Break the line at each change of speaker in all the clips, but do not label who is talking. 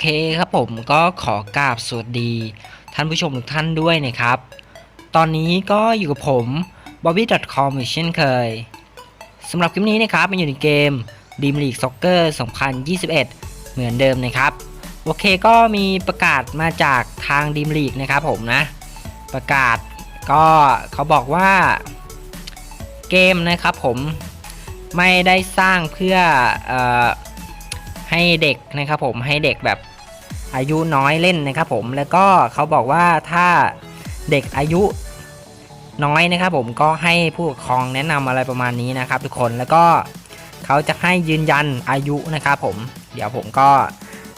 เคครับผมก็ขอกราบสวัสดี ท่านผู้ชมทุกท่านด้วยนะครับ ตอนนี้ก็อยู่กับผม bobby.com อีกเช่นเคยสำหรับคลิปนี้นะครับมันอยู่ในเกม Dream League Soccer 2021 เหมือนเดิมนะครับ โอเคก็มีประกาศมาจากทาง Dream League นะครับผมนะ ประกาศก็เขาบอกว่าเกมนะครับผมไม่ได้สร้างเพื่อเออให้เด็กนะครับผมให้เด็กแบบ อายุน้อยเล่นนะครับผมแล้วก็เขาบอกว่าถ้าเด็กอายุน้อยนะครับผมก็ให้ผู้ปกครองแนะนำอะไรประมาณนี้นะครับ ทุกคนแล้วก็เขาจะให้ยืนยันอายุนะครับผม เดี๋ยวผมก็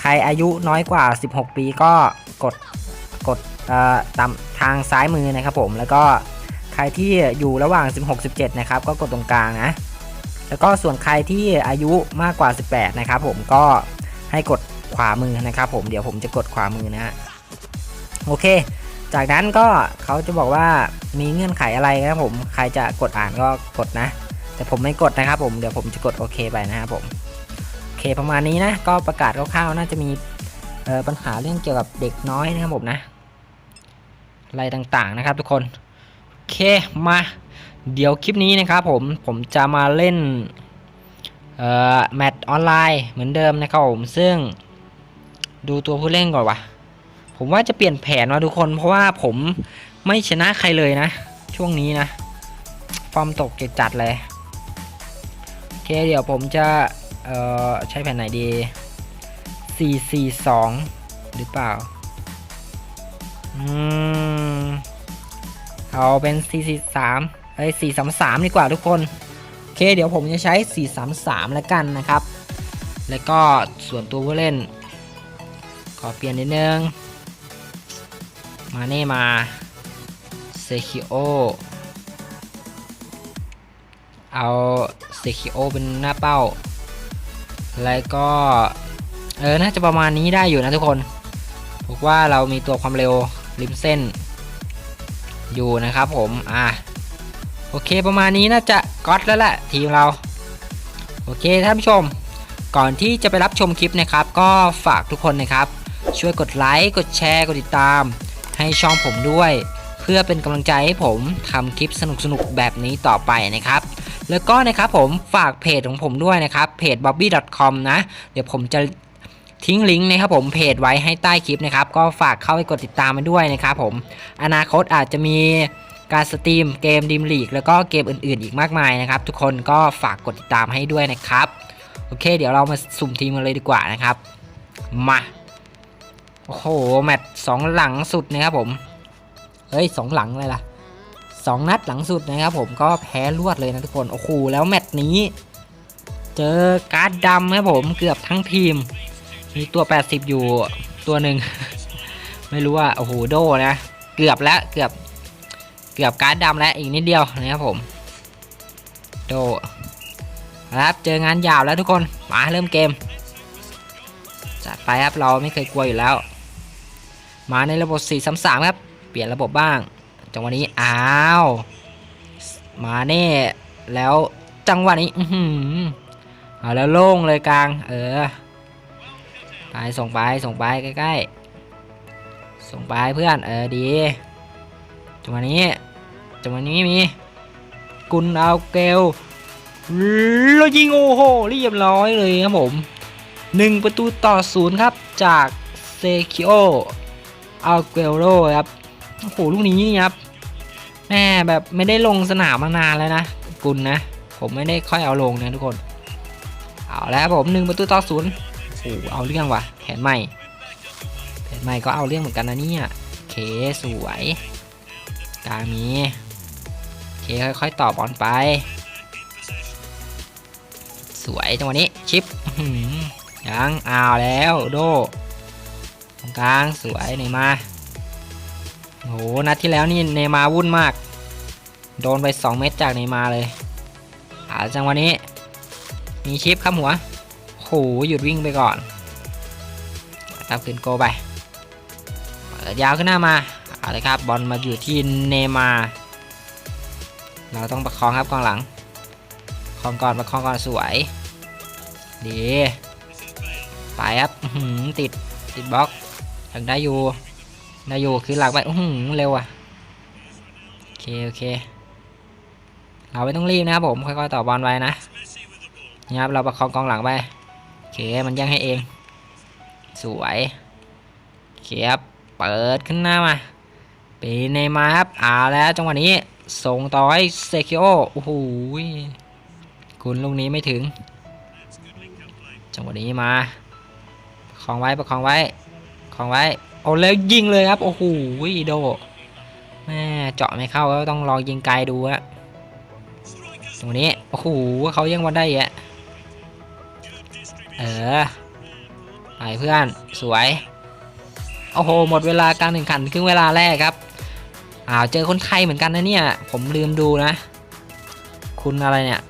ใครอายุน้อยกว่า 16 ปีก็กดกดอ่อตามทางซ้ายมือนะครับผมแล้วก็ใครที่อยู่ระหว่าง 16-17 นะครับ ก็กดตรงกลางนะแล้วก็ส่วนใครที่อายุมากกว่า 18 นะครับผมก็ให้กด ขวามือนะครับผมเดี๋ยวผมจะกดขวามือนะฮะโอเค จากนั้นก็เขาจะบอกว่ามีเงื่อนไขอะไรนะครับผมใครจะกดอ่านก็กดนะ แต่ผมไม่กดนะครับผมเดี๋ยวผมจะกดโอเคไปนะครับผมโอเคประมาณนี้นะก็ประกาศคร่าวๆน่าจะมีปัญหาเรื่องเกี่ยวกับเด็กน้อยนะครับผมนะอะไรต่างๆนะครับทุกคนโอเคมาเดี๋ยวคลิปนี้นะครับผมผมจะมาเล่นแมตช์ออนไลน์เหมือนเดิมนะครับผมซึ่ง ดูตัวผู้เล่นก่อนวะผมว่าจะเปลี่ยนแผนมาทุกคน เพราะว่าผมไม่ชนะใครเลยนะ ช่วงนี้นะ ฟอร์มตกเกจจัดเลย โอเคเดี๋ยวผมจะเอ่อใช้แผนไหนดี 442 หรือเปล่า อืม เอาเป็น 443 เอ้ย 433 ดีกว่าทุกคน โอเค เดี๋ยวผมจะใช้ 433 แล้วกันนะครับ แล้วก็ส่วนตัวผู้เล่น อเปลี่ยนนิดนึง มาเน่มาเซคิโอเอาเซคิโอเป็นหน้าเป้า แล้วก็ เออ น่าจะประมาณนี้ได้อยู่นะทุกคนบอกว่าเรามีตัวความเร็วริมเส้น อยู่นะครับผม อะ โอเคประมาณนี้น่าจะก๊อตแล้วแหละทีมเรา โอเคท่านผู้ชม ก่อนที่จะไปรับชมคลิปนะครับ ก็ฝากทุกคนนะครับ ช่วยกดไลค์กดแชร์กดติดตาม ให้ช่องผมด้วย เพื่อเป็นกำลังใจให้ผมทำคลิปสนุกๆ แบบนี้ต่อไปนะครับ แล้วก็นะครับผมฝากเพจของผมด้วยนะครับเพจ bobby.com นะ เดี๋ยวผมจะทิ้งลิงก์นะครับผมเพจไว้ให้ใต้คลิปนะครับก็ฝากเข้าไปกดติดตามมาด้วยนะครับผมอนาคตอาจจะมีการสตรีมเกมดิมลีกแล้วก็เกมอื่นๆ อีกมากมายนะครับ ทุกคนก็ฝากกดติดตามให้ด้วยนะครับ โอเค เดี๋ยวเรามาสุ่มทีมกันเลยดีกว่านะครับ มา โอ้โห แมตช์สองหลังสุดนะครับผม เฮ้ยสองหลังเลยล่ะสองนัดหลังสุดนะครับผมก็แพ้รวดเลยนะทุกคน โอ้โห แล้วแมตช์นี้ เจอการ์ดดำครับผมเกือบทั้งทีม มีตัว 80 อยู่ตัวหนึ่ง ไม่รู้ว่า โอ้โห โดนะ เกือบแล้วเกือบ เกือบการ์ดดำแล้วอีกนิดเดียวนะครับผม โดครับเจองานยาวแล้วทุกคน มาเริ่มเกมจัดไปครับเราไม่เคยกลัวอยู่แล้ว มาในระบบ 4-3-3 ครับ เปลี่ยนระบบบ้าง จังหวะนี้อ้าวมาแน่แล้วจังหวะนี้อือหือเอาแล้วโล่งเลยกลาง เออไปส่งไปส่งไปใกล้ๆส่งไปเพื่อนเออดีจังหวะนี้จังหวะนี้มีกุนเอาเกลแล้วยิงโอ้โหเรียบร้อยเลยครับผมหนึ่งประตูต่อศูนย์ครับจากเซคิโอ อาเกลโรครับโอ้โหลูกนี้นี่ครับแม่แบบไม่ได้ลงสนามมานานแล้วนะกุนนะ ผมไม่ได้ค่อยเอาลงนะทุกคน เอาแล้วครับผมหนึ่งประตูต่อศูนย์โอ้โหเอาเรื่องว่ะแผนใหม่แผนใหม่ก็เอาเรื่องเหมือนกันนะเนี่ยเคสวยกลางมีเคค่อยๆต่อบอลไป สวยจังหวะนี้ชิปยังเอาแล้วโด รงกลางสวยเนมาโหนัดที่แล้วนี่เนมาวุ่นมาก โดนไป 2 เม็ดจากเนมาเลยอาจังวะนี้ มีชิปข้ามหัวโหหยุดวิ่งไปก่อนตามคืนโกไปเปิดยาวขึ้นหน้ามาเอาเลยครับบอลมาอยู่ที่เนมา เราต้องประคองครับกองหลังประคองก่อนประคองก่อนสวย ดี ไปครับติดติดบล็อก ยังได้อยู่ได้อยู่คือหลักไปอื้อหือเร็วอะโอเคโอเค เราไม่ต้องรีบนะครับผมค่อยๆต่อบอลไว้นะนี่ครับเราประคองกองหลังไปโอเคมันยังให้เอง สวยโอเคครับเปิดขึ้นหน้ามาปีเนมาครับเอาแล้วจังหวะนี้ส่งต่อให้เซคิโอโอ้โหคุณลูกนี้ไม่ถึง จังหวะนี้มาประคองไว้ประคองไว้ ประคองไว้โอ้แล้วยิงเลยครับ โอ้โหโดแม่เจาะไม่เข้าก็ต้องลองยิงไกลดูอะตรงนี้ โอ้โหเขายังวันได้อะเออไปเพื่อนสวย โอ้โห หมดเวลาการแข่งขันครึ่งเวลาแรกครับอ้าวเจอคนไทยเหมือนกันนะเนี่ย ผมลืมดูนะ คุณอะไรเนี่ย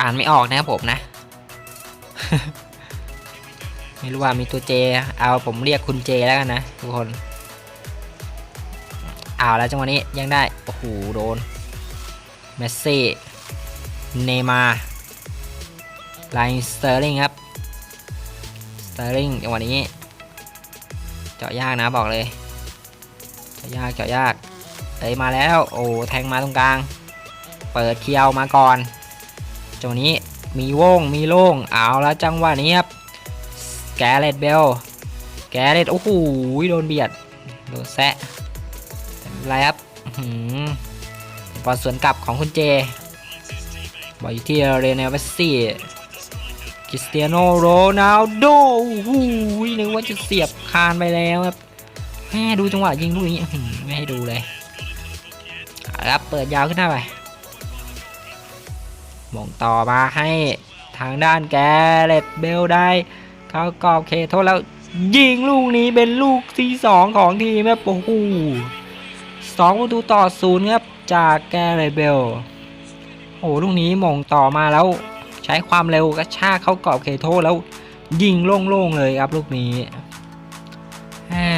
อ่านไม่ออกนะครับผมนะ ไม่รู้ว่ามีตัวเจ เอาผมเรียกคุณเจแล้วกันนะทุกคนเอาแล้วจังหวะนี้ยังได้ โอ้โห โดน เมสซี่ เนย์มาร์ไลน์สเตอร์ลิงครับ สเตอร์ลิงจังหวะนี้ เจาะยากนะบอกเลย เจาะยากเจาะยากเอ้ยมาแล้ว โอ้ แทงมาตรงกลาง เปิดเคียวมาก่อน จังหวะนี้มีโว่งมีโล่ง เอาแล้วจังหวะนี้ครับ แกเรตเบล แกเรตโอ้โหโดนเบียด โดนแซะไม่เป็นไรครับอื้อหือบอลสวนกลับของคุณเจ บอลอยู่ที่เรเนลเวสซี่คริสเตียโนโรนัลโดโอ้โหนึกว่าจะเสียบคานไปแล้วครับแม่ดูจังหวะยิงลูกนี้ไม่ให้ดูเลยครับเปิดยาวขึ้นหน้าไปมองต่อมาให้ทางด้านแกเรตเบลได้ เข้ากรอบเขตโทษแล้ว ยิงลูกนี้เป็นลูกที่สองของทีมครับโอ้โหสองประตูต่อศูนย์ครับจากแกเรเบลโอ้โหลูกนี้มงต่อมาแล้ว ใช้ความเร็วกระชากเข้ากรอบเขตโทษแล้ว ยิงโล่งๆเลยครับลูกนี้อ่า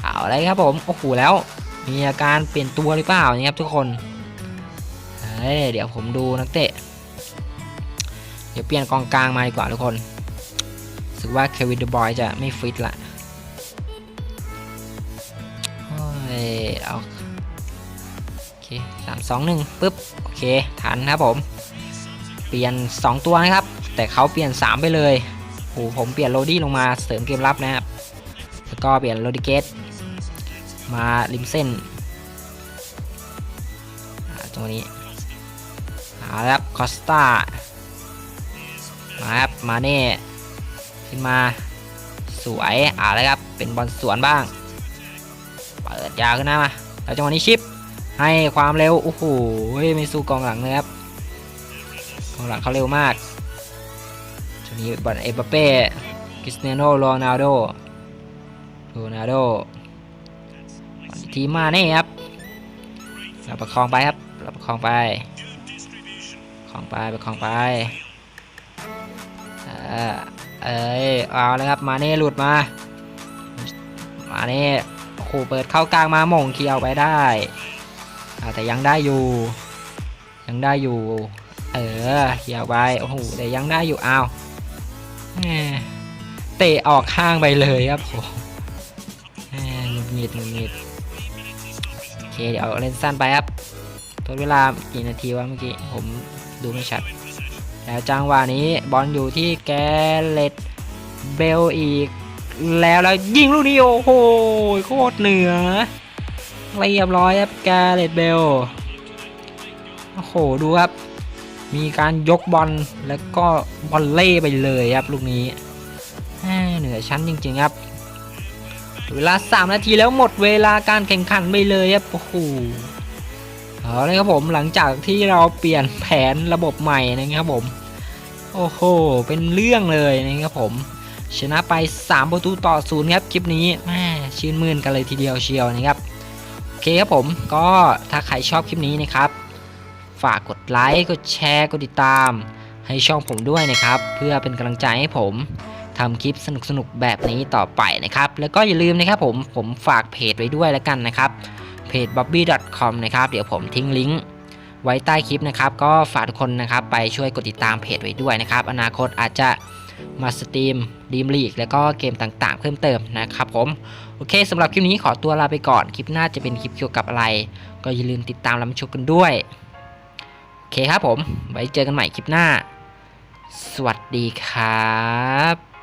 เอาอะไรครับผมโอ้โหแล้ว มีอาการเปลี่ยนตัวหรือเปล่านี่ครับทุกคนเฮ้ยเดี๋ยวผมดูนักเตะ เดี๋ยวเปลี่ยนกองกลางมาดีกว่าทุกคน สึกว่าเควินเดบอยจะไม่ฟิตละโอ้ยเอาโอเคสามสองหนึ่งปึ๊บ โอเค ทันครับผม เปลี่ยน 2 ตัวนะครับ แต่เขาเปลี่ยน 3 ไปเลยโอ้ผมเปลี่ยนโรดี้ลงมาเสริมเกมรับนะครับ แล้วก็เปลี่ยนโรดิเกตมาริมเส้นตรงนี้เอาละครับ คอสตามาครับ มาเน่ ขึ้นมา สวยเอาละครับ เป็นบอลสวนบ้าง เปิดยาวขึ้นหน้ามาแล้วจังหวะนี้ชิป ให้ความเร็ว โอ้โหไม่สู้กองหลังเลยครับ กองหลังเขาเร็วมากช่วงนี้บอลเอเปเป้คริสเตียโนโรนัลโดโรนัลโดทีมมาเน่ครับเราประคองไปครับเราประคองไปของไปไปของไปเออ เอ้ยเอาเลยครับมาเน่หลุดมา มาเน่โอ้โหเปิดเข้ากลางมาหม่งเคียวไปได้แต่ยังได้อยู่ ยังได้อยู่ เออเคียวไปโอ้โหแต่ยังได้อยู่เอาเตะออกข้างไปเลยครับโหแหม่หงุดหงิดหงุดหงิดโอเคเดี๋ยวเล่นสั้นไปครับทดเวลากี่นาทีวะเมื่อกี้ผมดูไม่ชัด แล้วจังหวะนี้บอลอยู่ที่แกเลตเบลอีก แล้วแล้วยิงลูกนี้โอ้โหโคตรเหนือเรียบร้อยครับแกเลตเบลโอ้โหดูครับ มีการยกบอลแล้วก็บอลเล่ไปเลยครับลูกนี้เหนือชั้นจริงๆครับ เวลา 3 นาทีแล้วหมดเวลาการแข่งขันไปเลยครับโอ้โห เอาเลยครับผมหลังจากที่เราเปลี่ยนแผนระบบใหม่นะครับผม โอ้โห เป็นเรื่องเลยนะครับผม ชนะไป 3 ประตูต่อศูนย์ครับคลิปนี้แม่ชื่นมื่นกันเลยทีเดียวเชียวนะครับโอเคครับผมก็ถ้าใครชอบคลิปนี้นะครับ ฝากกดไลค์กดแชร์กดติดตาม ให้ช่องผมด้วยนะครับ เพื่อเป็นกำลังใจให้ผมทำคลิปสนุกๆแบบนี้ต่อไปนะครับ แล้วก็อย่าลืมนะครับผมผมฝากเพจไว้ด้วยแล้วกันนะครับ จ bobby.com นะครับเดี๋ยวผมทิ้งลิงก์ไว้ใต้คลิปนะครับ ก็ฝากทุกคนนะครับไปช่วยกดติดตามเพจไว้ด้วยนะครับ อนาคตอาจจะมาสตรีมดีมลีกแล้วก็เกมต่างๆ เพิ่มเติมนะครับผม โอเคสำหรับคลิปนี้ขอตัวลาไปก่อนคลิปหน้าจะเป็นคลิปเกี่ยวกับอะไร ก็อย่าลืมติดตามรับชมกันด้วย โอเคครับผม ไว้เจอกันใหม่คลิปหน้า สวัสดีครับ